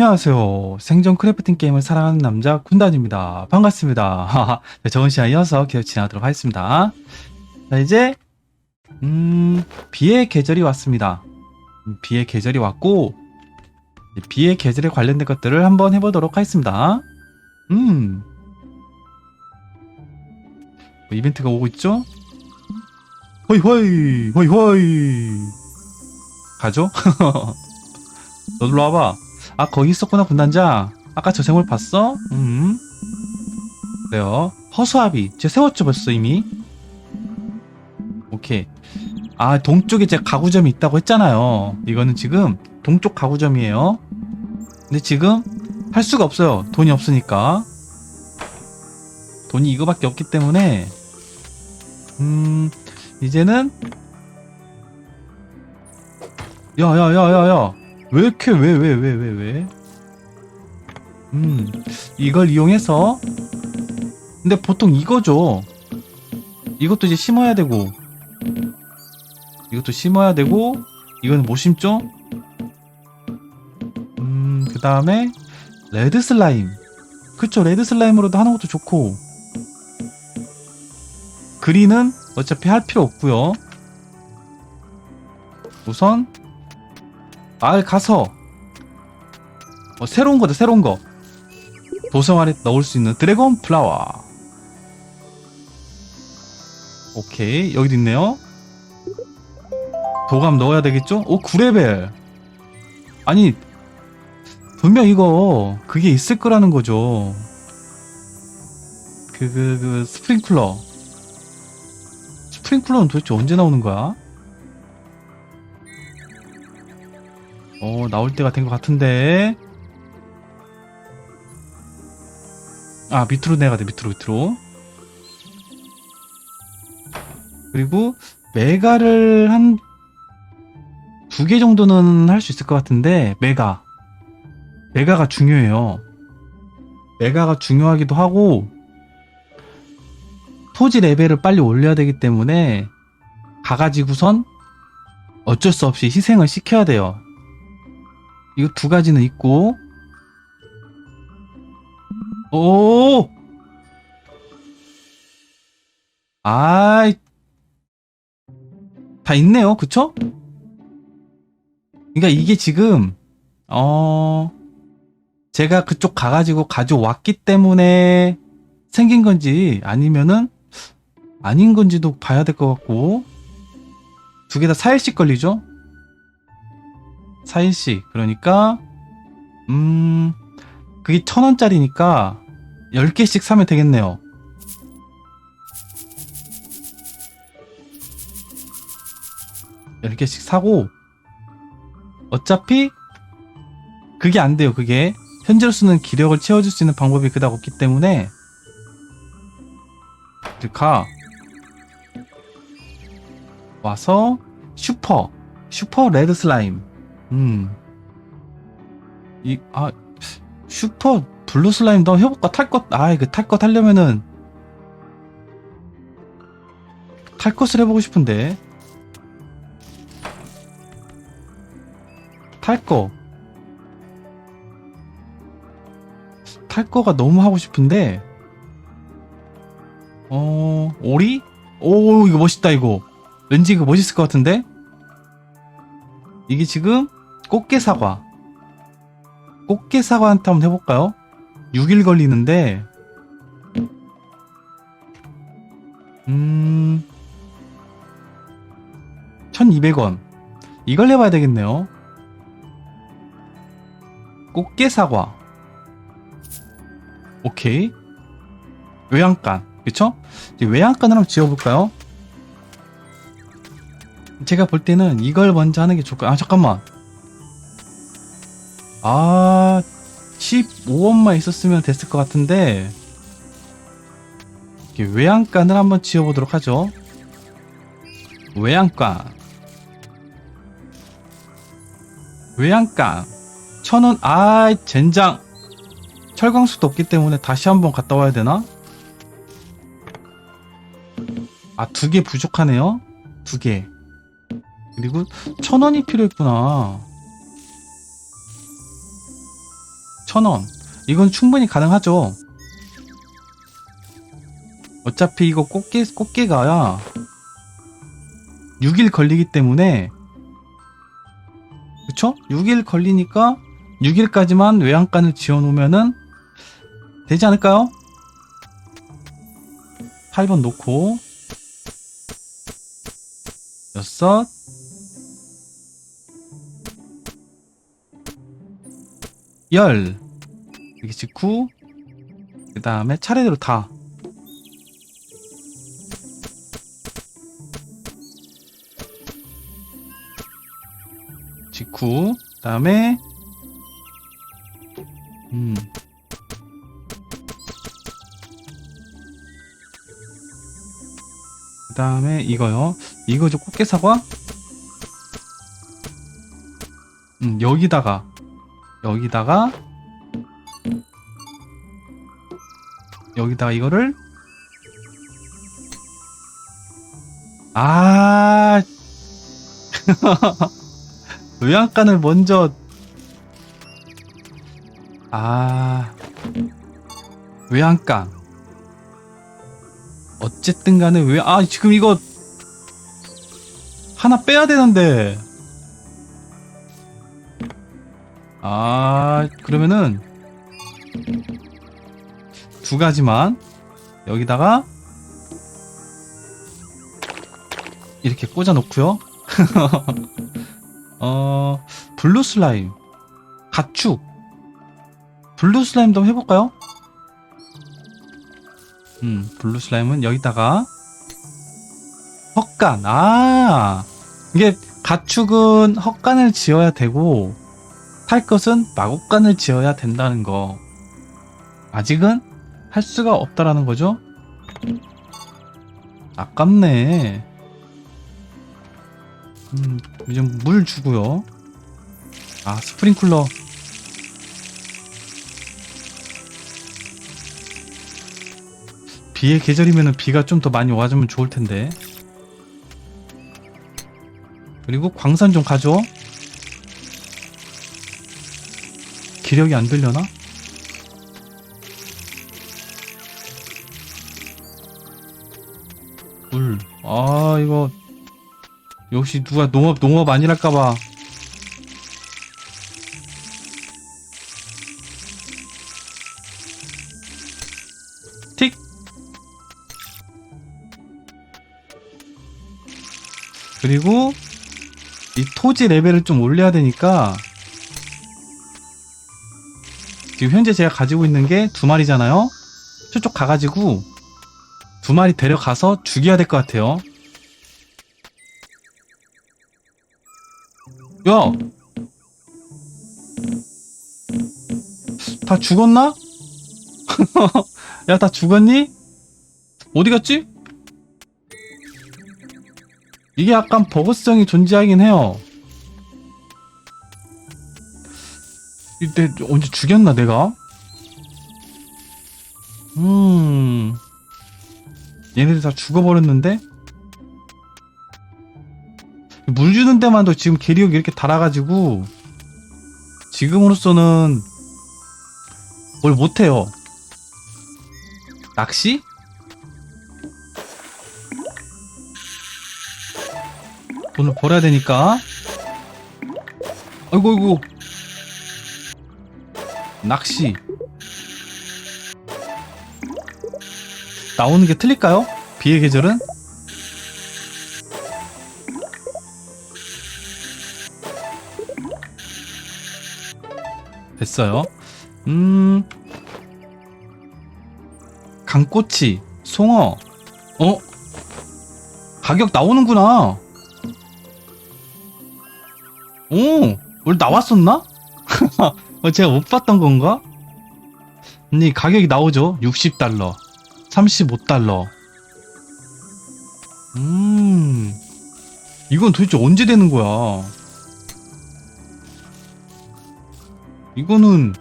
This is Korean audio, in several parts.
안녕하세요. 생존 크래프팅 게임을 사랑하는 남자 군단입니다. 반갑습니다. 네, 적은 시간 이어서 계속 진행하도록 하겠습니다. 자, 이제, 음, 비의 계절이 왔습니다. 음, 비의 계절이 왔고, 이 비의 계절에 관련된 것들을 한번 해보도록 하겠습니다. 음, 뭐 이벤트가 오고 있죠? 호이, 호이, 호이, 호이. 가죠? 너들로 와봐. 아 거기 있었구나 군단장. 아까 저 생물 봤어? 음. 그래요. 허수아비. 제가 세웠죠 벌써 이미? 오케이. 아 동쪽에 제가 가구점이 있다고 했잖아요. 이거는 지금 동쪽 가구점이에요. 근데 지금 할 수가 없어요. 돈이 없으니까. 돈이 이거밖에 없기 때문에. 음 이제는 야야야야야 왜 이렇게 왜 왜 왜 왜 왜? 음 이걸 이용해서 근데 보통 이거죠. 이것도 이제 심어야 되고 이것도 심어야 되고 이거는 못 심죠? 음 그 다음에 레드 슬라임 그쵸 레드 슬라임으로도 하는 것도 좋고 그린은 어차피 할 필요 없고요. 우선 마을 가서. 어, 새로운 거다 새로운 거. 도성 안에 넣을 수 있는 드래곤 플라워. 오케이 여기도 있네요. 도감 넣어야 되겠죠? 오 9레벨. 아니 분명 이거 그게 있을 거라는 거죠. 그그그 스프링클러. 스프링클러는 도대체 언제 나오는 거야? 어, 나올 때가 된 것 같은데. 아, 밑으로 내가 돼, 밑으로, 밑으로. 그리고, 메가를 한, 두 개 정도는 할 수 있을 것 같은데, 메가. 메가가 중요해요. 메가가 중요하기도 하고, 토지 레벨을 빨리 올려야 되기 때문에, 가가지고선 어쩔 수 없이 희생을 시켜야 돼요. 이거 두 가지는 있고 오! 아이 다 있네요 그쵸? 그러니까 이게 지금 어 제가 그쪽 가가지고 가져왔기 때문에 생긴 건지 아니면은 아닌 건지도 봐야 될 것 같고 두 개 다 4일씩 걸리죠? 4일씩 그러니까 음 그게 천원짜리니까 10개씩 사면 되겠네요. 열 개씩 사고 어차피 그게 안 돼요 그게. 현재로 쓰는 기력을 채워줄 수 있는 방법이 그닥 없기 때문에. 가 와서 슈퍼 슈퍼 레드 슬라임 음. 이, 아, 슈퍼 블루 슬라임도 해볼까? 탈 것, 아, 그탈것 하려면은, 탈 것을 해보고 싶은데. 탈 거. 탈 거가 너무 하고 싶은데, 어, 오리? 오, 이거 멋있다, 이거. 왠지 이거 멋있을 것 같은데? 이게 지금 꽃게 사과. 꽃게 사과한테 한번 해볼까요? 6일 걸리는데, 음, 1200원. 이걸 해봐야 되겠네요. 꽃게 사과. 오케이. 외양간. 그쵸? 외양간을 한번 지어볼까요? 제가 볼 때는 이걸 먼저 하는 게 좋을 것 아, 잠깐만. 아, 15원만 있었으면 됐을 것 같은데, 외양간을 한번 지어보도록 하죠. 외양간. 외양간. 천원, 아, 젠장. 철광수도 없기 때문에 다시 한번 갔다 와야 되나? 아, 두 개 부족하네요. 두 개. 그리고 천 원이 필요했구나. 천원 이건 충분히 가능하죠. 어차피 이거 꽃게, 꽃게가야 6일 걸리기 때문에 그쵸? 6일 걸리니까 6일까지만 외양간을 지어놓으면은 되지 않을까요? 8번 놓고 여섯 열. 여기 직후 그 다음에 차례대로 다. 직후 그 다음에 음. 그 다음에 이거요. 이거죠 꽃게 사과? 음 여기다가 여기다가 여기다가 이거를 아 요양간을 먼저 아 요양간. 어쨌든 간에 왜 아 지금 이거 하나 빼야 되는데 아 그러면은 두 가지만 여기다가 이렇게 꽂아 놓고요. 어 블루 슬라임 가축. 블루 슬라임도 해볼까요? 음 블루 슬라임은 여기다가 헛간. 아 이게 가축은 헛간을 지어야 되고 탈 것은 마곡간을 지어야 된다는 거. 아직은 할 수가 없다라는 거죠? 아깝네. 음 이제 물 주고요. 아 스프링클러. 비의 계절이면 비가 좀 더 많이 와주면 좋을 텐데. 그리고 광산 좀 가져 기력이 안 들려나? 물. 아, 이거. 역시 누가 농업, 농업 아니랄까봐. 틱! 그리고, 이 토지 레벨을 좀 올려야 되니까, 지금 현재 제가 가지고 있는 게 두 마리잖아요? 저쪽 가가지고, 두 마리 데려가서 죽여야 될 것 같아요. 야! 다 죽었나? 야, 다 죽었니? 어디 갔지? 이게 약간 버그성이 존재하긴 해요. 이때 언제 죽였나, 내가? 음. 얘네들 다 죽어버렸는데? 물 주는 데만도 지금 계리욕이 이렇게 달아가지고 지금으로서는 뭘 못해요 낚시? 돈을 벌어야 되니까 아이고 아이고 낚시 나오는 게 틀릴까요? 비의 계절은? 됐어요. 음. 강꼬치, 송어. 어? 가격 나오는구나. 오, 원래 나왔었나? 어, 제가 못 봤던 건가? 근데 가격이 나오죠. 60달러. 35달러. 음. 이건 도대체 언제 되는 거야? 이거는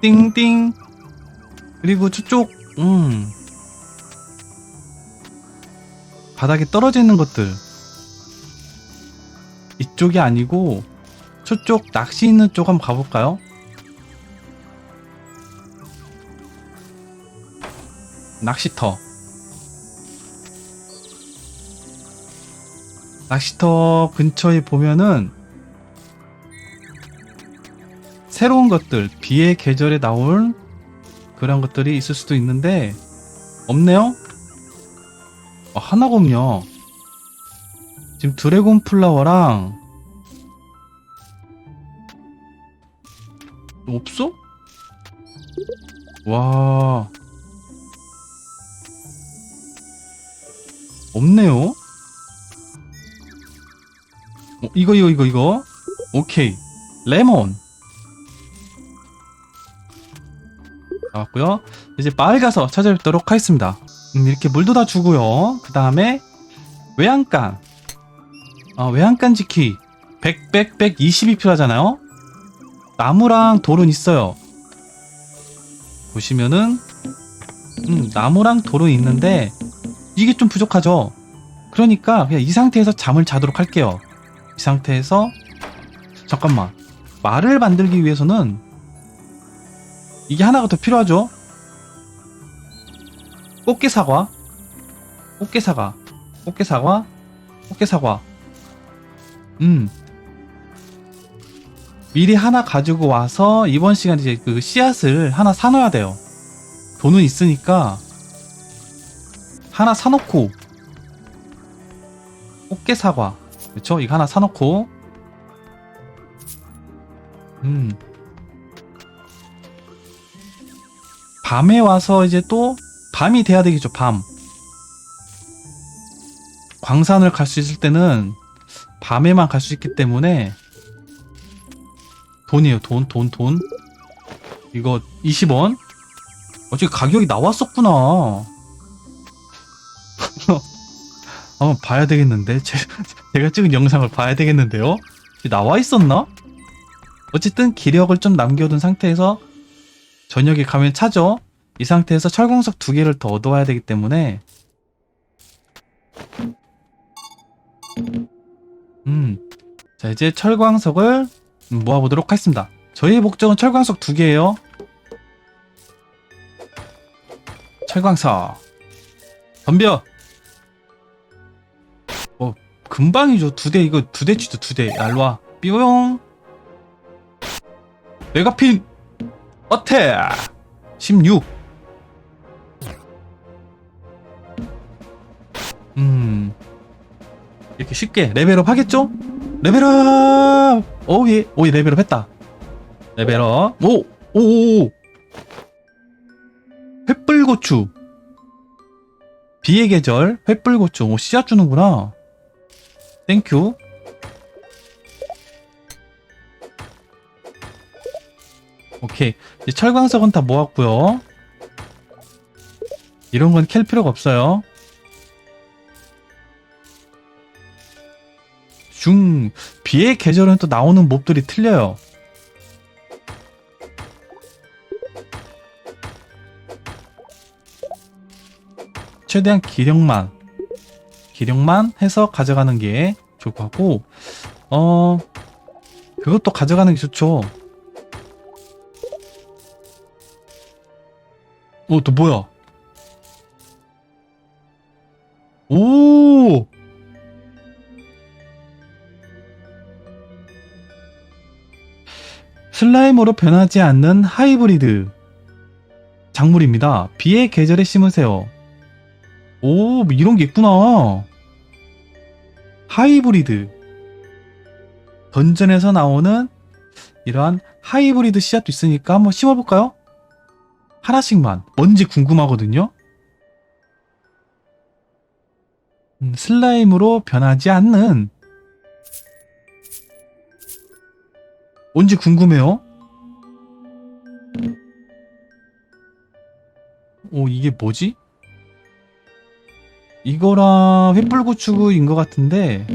띵띵 그리고 저쪽 음 바닥에 떨어져 있는 것들 이쪽이 아니고 저쪽 낚시 있는 쪽 한번 가볼까요? 낚시터. 낚시터 근처에 보면은 새로운 것들, 비의 계절에 나올 그런 것들이 있을 수도 있는데 없네요? 어, 하나가 없냐? 지금 드래곤 플라워랑 없어? 와 없네요. 어, 이거 이거 이거 이거 오케이 레몬 나왔고요. 이제 마을 가서 찾아뵙도록 하겠습니다. 음, 이렇게 물도 다 주고요. 그 다음에 외양간 어, 외양간 지키 100, 100, 120이 필요하잖아요. 나무랑 돌은 있어요. 보시면은 음, 나무랑 돌은 있는데 이게 좀 부족하죠. 그러니까 그냥 이 상태에서 잠을 자도록 할게요. 이 상태에서 잠깐만 말을 만들기 위해서는 이게 하나가 더 필요하죠. 꽃게 사과, 꽃게 사과, 꽃게 사과, 꽃게 사과. 음. 미리 하나 가지고 와서 이번 시간에 이제 그 씨앗을 하나 사놔야 돼요. 돈은 있으니까 하나 사놓고 꽃게 사과 그쵸? 이거 하나 사놓고 음 밤에 와서 이제 또 밤이 돼야 되겠죠 밤 광산을 갈 수 있을 때는 밤에만 갈 수 있기 때문에 돈이에요. 돈 돈 돈. 이거 20원? 어차피 가격이 나왔었구나. 한번 봐야 되겠는데? 제, 제가 찍은 영상을 봐야 되겠는데요? 나와 있었나? 어쨌든 기력을 좀 남겨둔 상태에서 저녁에 가면 차죠. 이 상태에서 철광석 두 개를 더 얻어와야 되기 때문에. 음, 자 이제 철광석을 모아보도록 하겠습니다. 저희의 목적은 철광석 두 개예요. 철광석 덤벼. 어 금방이죠 두 대 이거 두 대 치죠 두 대. 알로와 삐용. 메가핀 어택 16. 음. 이렇게 쉽게 레벨업 하겠죠? 레벨업! 오예, 오예, 레벨업 했다. 레벨업. 오! 오! 오! 횃불고추. 비의 계절, 횃불고추. 오, 씨앗 주는구나. 땡큐. 오케이. 이제 철광석은 다 모았고요. 이런 건 캘 필요가 없어요. 중 비의 계절은 또 나오는 몹들이 틀려요. 최대한 기력만 기력만 해서 가져가는 게것 같고 어 그것도 가져가는 게 좋죠. 어 또 뭐야? 오! 슬라임으로 변하지 않는 하이브리드 작물입니다. 비의 계절에 심으세요. 오, 뭐 이런 게 있구나. 하이브리드. 던전에서 나오는 이러한 하이브리드 씨앗도 있으니까 한번 심어볼까요? 하나씩만. 뭔지 궁금하거든요. 음, 슬라임으로 변하지 않는 뭔지 궁금해요. 오, 이게 뭐지? 이거랑 횃불고추인 것 같은데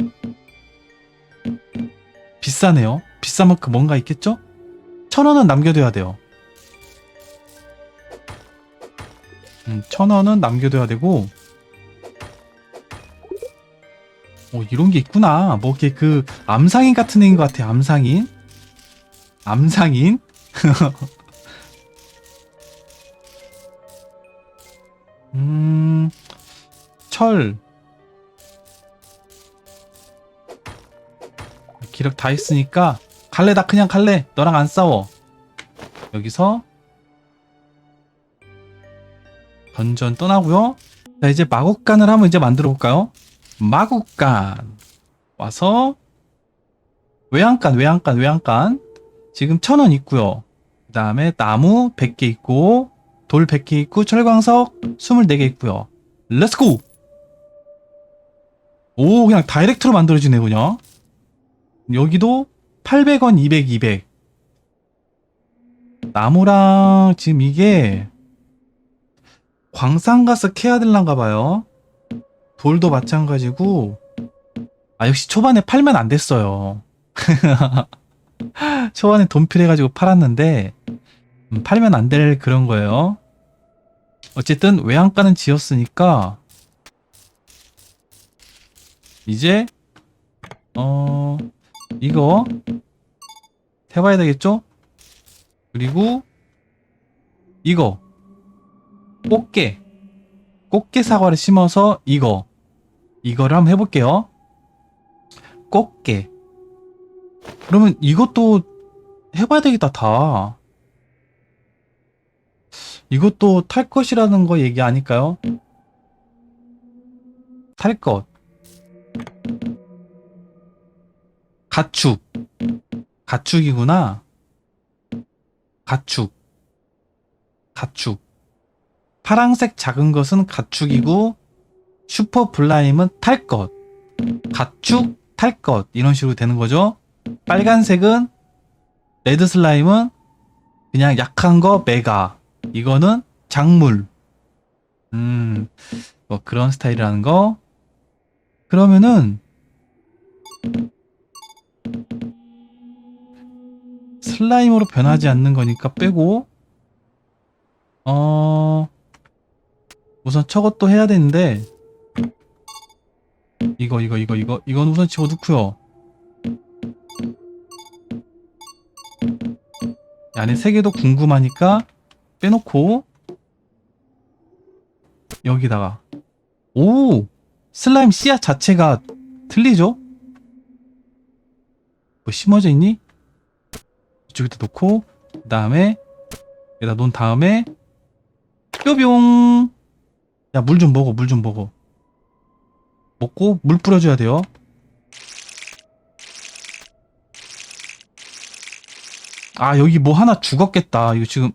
비싸네요. 비싼 만큼 뭔가 있겠죠? 천 원은 남겨둬야 돼요. 음, 천 원은 남겨둬야 되고 오, 이런 게 있구나. 뭐, 이렇게 그, 암상인 같은 애인 것 같아, 암상인. 암상인? 음, 철. 기력 다 있으니까 갈래 나 그냥 갈래. 너랑 안 싸워. 여기서 던전 떠나고요. 자 이제 마국간을 한번 이제 만들어 볼까요? 마국간. 와서 외양간 외양간 외양간 지금 천 원 있고요. 그 다음에 나무 100개 있고 돌 100개 있고 철광석 24개 있고요. 렛츠고 오 그냥 다이렉트로 만들어지네 그냥. 여기도 800원 200 200 나무랑 지금 이게 광산 가서 캐야 될란가 봐요. 돌도 마찬가지고. 아 역시 초반에 팔면 안 됐어요 초반에 돈 필요해가지고 팔았는데 음, 팔면 안 될 그런 거예요. 어쨌든 외양간은 지었으니까 이제 어 이거 해봐야 되겠죠? 그리고 이거 꽃게 꽃게 사과를 심어서 이거 이거를 한번 해볼게요. 꽃게 그러면 이것도 해봐야 되겠다 다 이것도 탈 것이라는 거 얘기 아닐까요? 탈 것. 가축. 가축이구나. 가축. 가축. 파랑색 작은 것은 가축이고 슈퍼 블라임은 탈 것. 가축, 탈 것. 이런 식으로 되는 거죠. 빨간색은 레드 슬라임은 그냥 약한 거 메가. 이거는 작물. 음, 뭐 그런 스타일이라는 거. 그러면은 슬라임으로 변하지 않는 거니까 빼고 어 우선 저것도 해야 되는데 이거 이거 이거 이거 이건 우선 집어넣고요 안에 세 개도 궁금하니까 빼놓고 여기다가. 오 슬라임 씨앗 자체가 틀리죠? 뭐 심어져 있니? 이쪽에다 놓고 그 다음에 여기다 놓은 다음에 뾰뿅! 야 물 좀 먹어 물 좀 먹어. 먹고 물 뿌려줘야 돼요 아 여기 뭐 하나 죽었겠다. 이거 지금.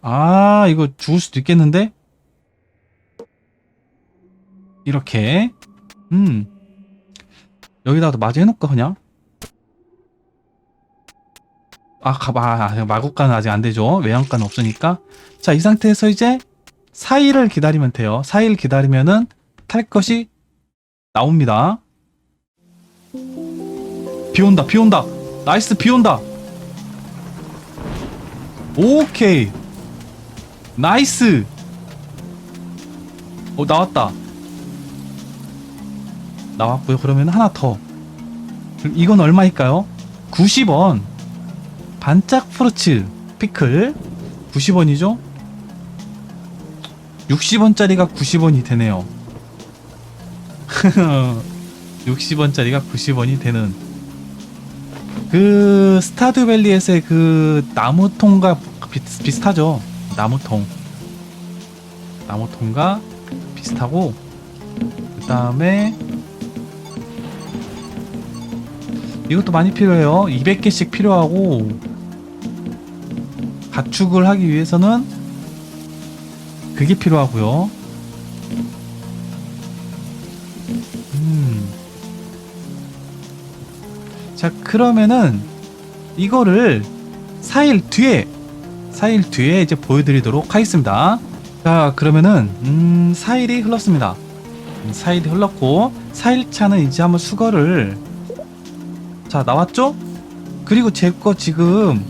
아 이거 죽을 수도 있겠는데? 이렇게. 음. 여기다가 마저 해놓을까 그냥? 아 가봐 아, 마구간은 아직 안 되죠? 외양간은 없으니까. 자 이 상태에서 이제 4일을 기다리면 돼요. 4일 기다리면은 탈 것이 나옵니다 비 온다 비 온다. 나이스 비 온다. 오케이. 나이스. 어 나왔다. 나왔고요. 그러면 하나 더. 이건 얼마일까요? 90원. 반짝 프루츠 피클. 90원이죠? 60원짜리가 90원이 되네요. 60원짜리가 90원이 되는 그 스타드밸리에서의 그 나무통과 비, 비슷하죠. 나무통. 나무통과 비슷하고 그 다음에 이것도 많이 필요해요. 200개씩 필요하고 가축을 하기 위해서는 그게 필요하고요 자 그러면은 이거를 4일 뒤에 4일 뒤에 이제 보여드리도록 하겠습니다. 자 그러면은 음 4일이 흘렀습니다. 4일이 흘렀고 4일차는 이제 한번 수거를. 자 나왔죠? 그리고 제 거 지금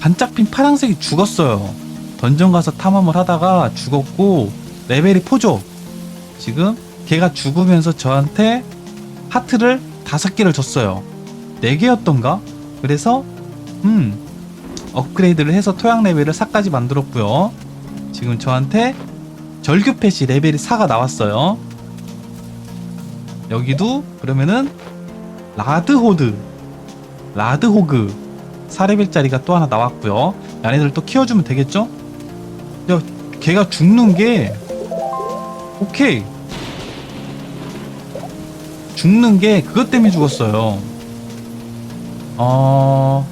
반짝핀 파란색이 죽었어요. 던전 가서 탐험을 하다가 죽었고 레벨이 포죠? 지금 걔가 죽으면서 저한테 하트를 다섯 개를 줬어요. 네 개였던가? 그래서 음 업그레이드를 해서 토양 레벨을 4까지 만들었고요. 지금 저한테 절규 펫이 레벨이 4가 나왔어요. 여기도 그러면은 라드호드, 라드호그 4레벨짜리가 또 하나 나왔고요. 얘네들 또 키워주면 되겠죠? 야, 걔가 죽는 게 오케이 죽는 게 그것 때문에 죽었어요. 어,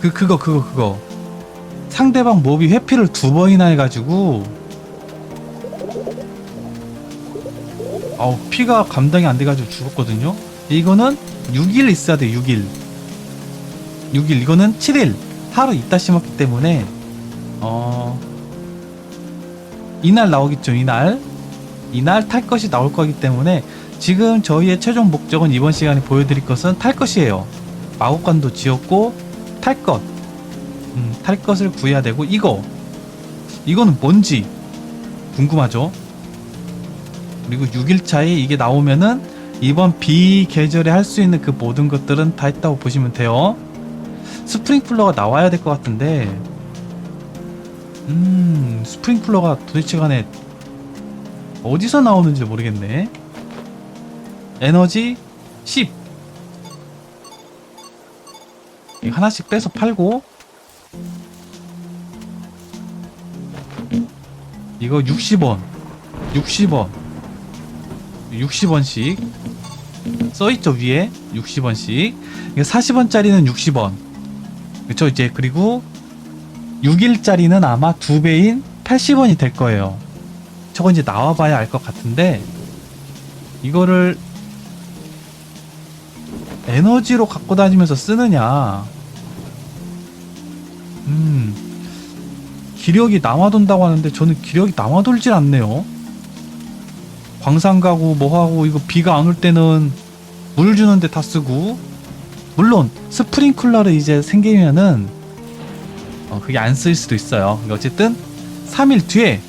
그 그거 그거 그거. 상대방 몹이 회피를 두 번이나 해가지고. 아우 피가 감당이 안 돼가지고 죽었거든요. 이거는 6일 있어야 돼 6일. 6일 이거는 7일. 하루 있다 심었기 때문에. 어 이날 나오겠죠 이날. 이날 탈 것이 나올 거기 때문에 지금 저희의 최종 목적은 이번 시간에 보여드릴 것은 탈 것이에요 마법관도 지었고 탈 것. 음, 탈 것을 구해야 되고 이거. 이거는 뭔지 궁금하죠? 그리고 6일차에 이게 나오면은 이번 비 계절에 할 수 있는 그 모든 것들은 다 했다고 보시면 돼요. 스프링쿨러가 나와야 될 것 같은데. 음 스프링쿨러가 도대체 간에 어디서 나오는지 모르겠네. 에너지 10 이거 하나씩 빼서 팔고. 이거 60원. 60원. 60원씩. 써있죠 위에? 60원씩. 이거 40원짜리는 60원. 그쵸? 이제 그리고 6일짜리는 아마 두 배인 80원이 될 거예요. 저거 이제 나와봐야 알 것 같은데 이거를 에너지로 갖고 다니면서 쓰느냐. 음. 기력이 남아돈다고 하는데 저는 기력이 남아돌질 않네요. 광산 가고 뭐하고 이거 비가 안 올 때는 물 주는데 다 쓰고. 물론 스프링클러를 이제 생기면은 어, 그게 안 쓰일 수도 있어요. 어쨌든 3일 뒤에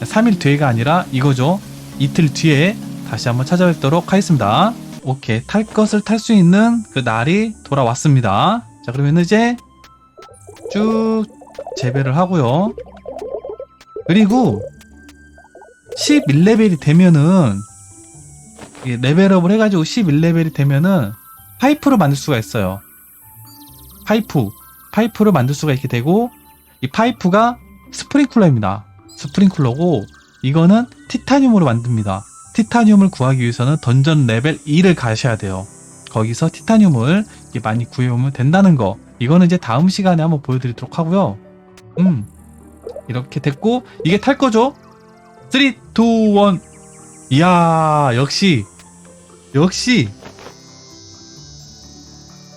3일 뒤에가 아니라 이거죠. 이틀 뒤에 다시 한번 찾아뵙도록 하겠습니다 오케이. 탈 것을 탈 수 있는 그 날이 돌아왔습니다. 자 그러면 이제 쭉 재배를 하고요. 그리고 11레벨이 되면은 레벨업을 해가지고 11레벨이 되면은 파이프를 만들 수가 있어요. 파이프. 파이프를 만들 수가 있게 되고 이 파이프가 스프링쿨러입니다. 스프링쿨러고 이거는 티타늄으로 만듭니다 티타늄을 구하기 위해서는 던전 레벨 2를 가셔야 돼요. 거기서 티타늄을 많이 구해오면 된다는 거. 이거는 이제 다음 시간에 한번 보여드리도록 하고요. 음. 이렇게 됐고, 이게 탈 거죠? 3, 2, 1. 이야, 역시. 역시.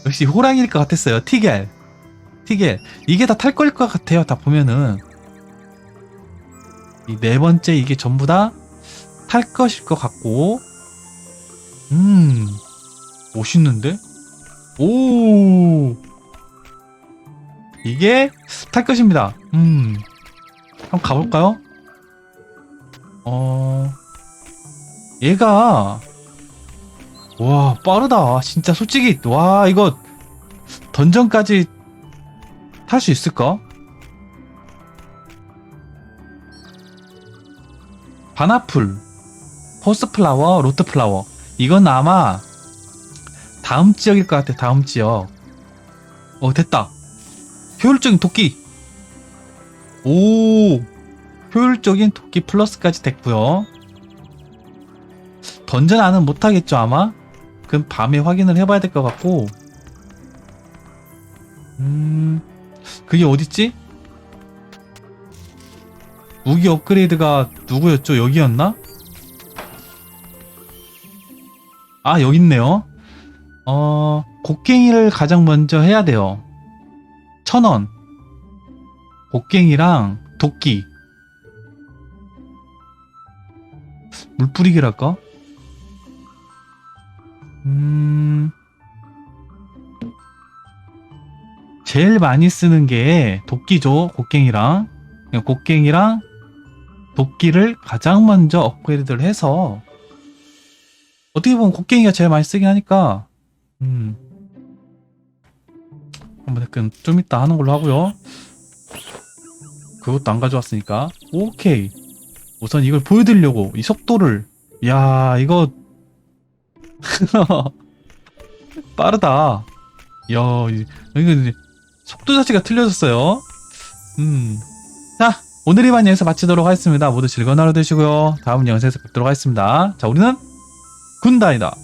역시 호랑이일 것 같았어요. 티겔. 티겔. 이게 다탈 거일 것 같아요. 다 보면은. 이 네 번째 이게 전부 다 탈 것일 것 같고. 음 멋있는데? 오! 이게 탈 것입니다. 음 한번 가볼까요? 어 얘가 와 빠르다. 진짜 솔직히 와 이거 던전까지 탈 수 있을까? 바나풀 포스플라워, 로트 플라워. 이건 아마 다음 지역일 것 같아. 다음 지역. 어 됐다. 효율적인 도끼. 오 효율적인 도끼 플러스까지 됐고요. 던전 안은 못하겠죠 아마. 그럼 밤에 확인을 해봐야 될 것 같고. 음 그게 어딨지? 무기 업그레이드가 누구였죠? 여기였나? 아, 여기 있네요. 어, 곡괭이를 가장 먼저 해야 돼요. 천 원. 곡괭이랑 도끼. 물 뿌리기랄까? 음, 제일 많이 쓰는 게 도끼죠. 곡괭이랑. 곡괭이랑 도끼를 가장 먼저 업그레이드를 해서 어떻게 보면 곡괭이가 제일 많이 쓰긴 하니까. 음. 한번 그럼 좀 이따 하는 걸로 하고요. 그것도 안 가져왔으니까. 오케이. 우선 이걸 보여드리려고 이 속도를. 야 이거. 빠르다. 야 이- 이거 속도 자체가 틀려졌어요. 음자 오늘 이만 여기서 마치도록 하겠습니다. 모두 즐거운 하루 되시고요. 다음 영상에서 뵙도록 하겠습니다. 자 우리는 軍隊だ。